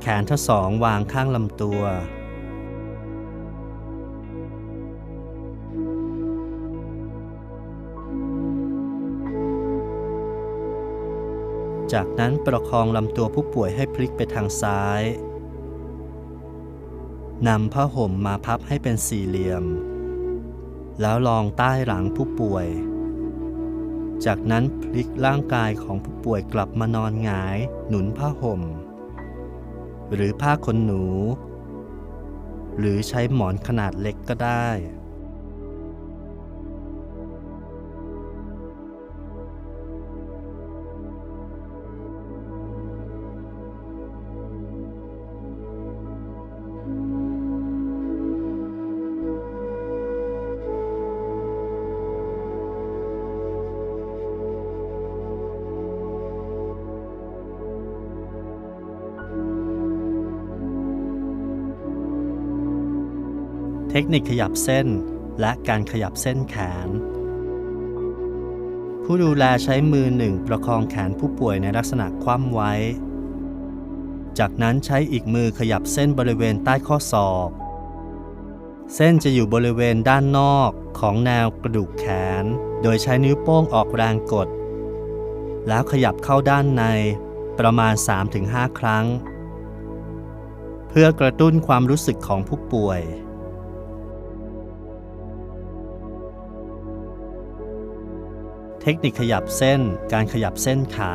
แขนทั้งสองวางข้างลำตัว จากนั้นประคองลำตัวผู้ป่วยให้พลิกไปทางซ้าย นำผ้าห่มมาพับให้เป็นสี่เหลี่ยม แล้วลองใต้หลังผู้ป่วย จากนั้นพลิกร่างกายของผู้ป่วยกลับมานอนหงายหนุนผ้าห่ม หรือผ้าขนหนู หรือใช้หมอนขนาดเล็กก็ได้ เทคนิคขยับเส้น และการขยับเส้นแขน ผู้ดูแลใช้มือหนึ่งประคองแขนผู้ป่วยในลักษณะคว่ำไว้ จากนั้นใช้อีกมือขยับเส้นบริเวณใต้ข้อศอก เส้นจะอยู่บริเวณด้านนอกของแนวกระดูกแขน โดยใช้นิ้วโป้งออกแรงกด แล้วขยับเข้าด้านในประมาณ 3-5 ครั้ง เพื่อกระตุ้นความรู้สึกของผู้ป่วย ทคนิคขยับเส้น การขยับเส้นขา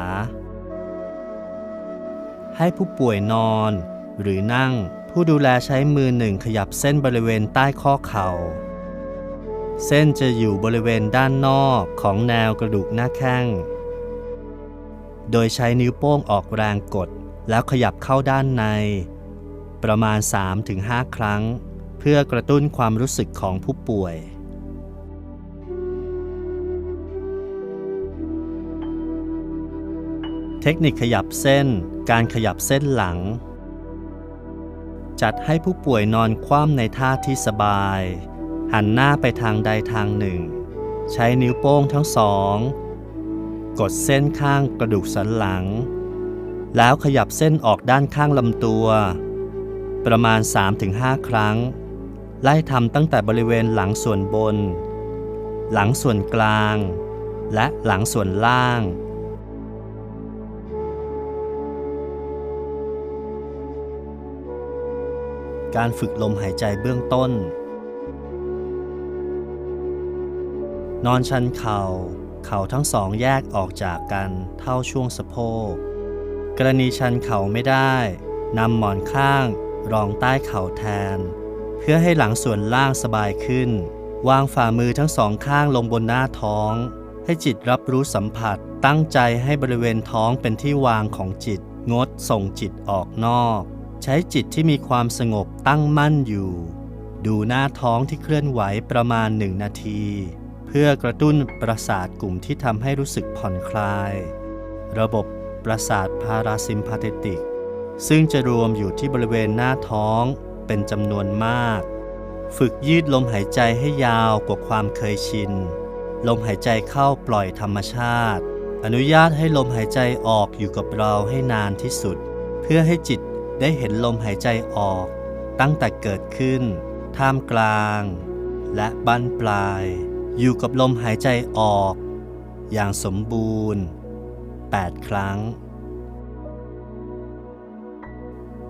ให้ผู้ป่วยนอน หรือนั่งผู้ดูแลใช้มือหนึ่งขยับเส้นบริเวณใต้ข้อเข่า เส้นจะอยู่บริเวณด้านนอกของแนวกระดูกหน้าแข้ง โดยใช้นิ้วโป้งออกแรงกด แล้วขยับเข้าด้านใน ประมาณ 3-5 ครั้ง เพื่อกระตุ้นความรู้สึกของผู้ป่วย เทคนิคขยับเส้น การขยับเส้นหลัง จัดให้ผู้ป่วยนอนคว่ำในท่าที่สบาย หันหน้าไปทางใดทางหนึ่ง ใช้นิ้วโป้งทั้งสอง กดเส้นข้างกระดูกสันหลัง แล้วขยับเส้นออกด้านข้างลำตัว ประมาณ 3-5 ครั้ง ไล่ทำตั้งแต่บริเวณหลังส่วนบน หลังส่วนกลาง และหลังส่วนล่าง การฝึกลมหายใจเบื้องต้น นอนชันเข่า เข่าทั้งสองแยกออกจากกันเท่าช่วงสะโพก กรณีชันเข่าไม่ได้นำหมอนข้างรองใต้เข่าแทน เพื่อให้หลังส่วนล่างสบายขึ้น วางฝ่ามือทั้งสองข้างลงบนหน้าท้อง ให้จิตรับรู้สัมผัสตั้งใจให้บริเวณท้องเป็นที่วางของจิตงดส่งจิตออกนอก ใช้จิตที่มีความสงบตั้งมั่นอยู่ ดูหน้าท้องที่เคลื่อนไหวประมาณหนึ่งนาที เพื่อกระตุ้นประสาทกลุ่มที่ทำให้รู้สึกผ่อนคลาย ระบบประสาทพาราซิมพาเทติก ซึ่งจะรวมอยู่ที่บริเวณหน้าท้องเป็นจำนวนมาก ฝึกยืดลมหายใจให้ยาวกว่าความเคยชิน ลมหายใจเข้าปล่อยธรรมชาติ อนุญาตให้ลมหายใจออกอยู่กับเราให้นานที่สุด เพื่อให้จิต ได้เห็นลมหายใจออกตั้งแต่เกิดขึ้น ท่ามกลาง และบั้นปลาย อยู่กับลมหายใจออก อย่างสมบูรณ์ 8 ครั้ง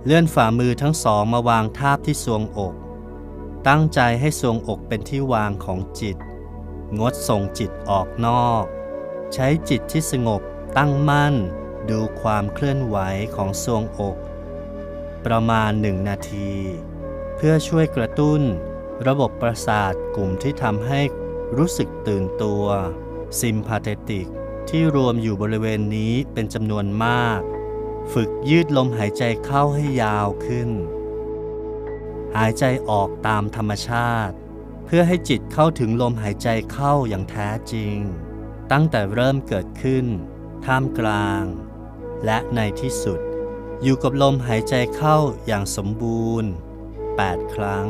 เลื่อนฝ่ามือทั้งสองมาวางทาบที่ทรวงอก ตั้งใจให้ทรวงอกเป็นที่วางของจิต งดส่งจิตออกนอก ใช้จิตที่สงบตั้งมั่น ดูความเคลื่อนไหวของทรวงอก ประมาณหนึ่งนาที เพื่อช่วยกระตุ้น ระบบประสาทกลุ่มที่ทำให้รู้สึกตื่นตัวซิมพาเทติกที่รวมอยู่บริเวณนี้เป็นจำนวนมาก ฝึกยืดลมหายใจเข้าให้ยาวขึ้น หายใจออกตามธรรมชาติ เพื่อให้จิตเข้าถึงลมหายใจเข้าอย่างแท้จริง ตั้งแต่เริ่มเกิดขึ้น ท่ามกลาง และในที่สุด อยู่กับลมหายใจเข้าอย่างสมบูรณ์ 8 ครั้ง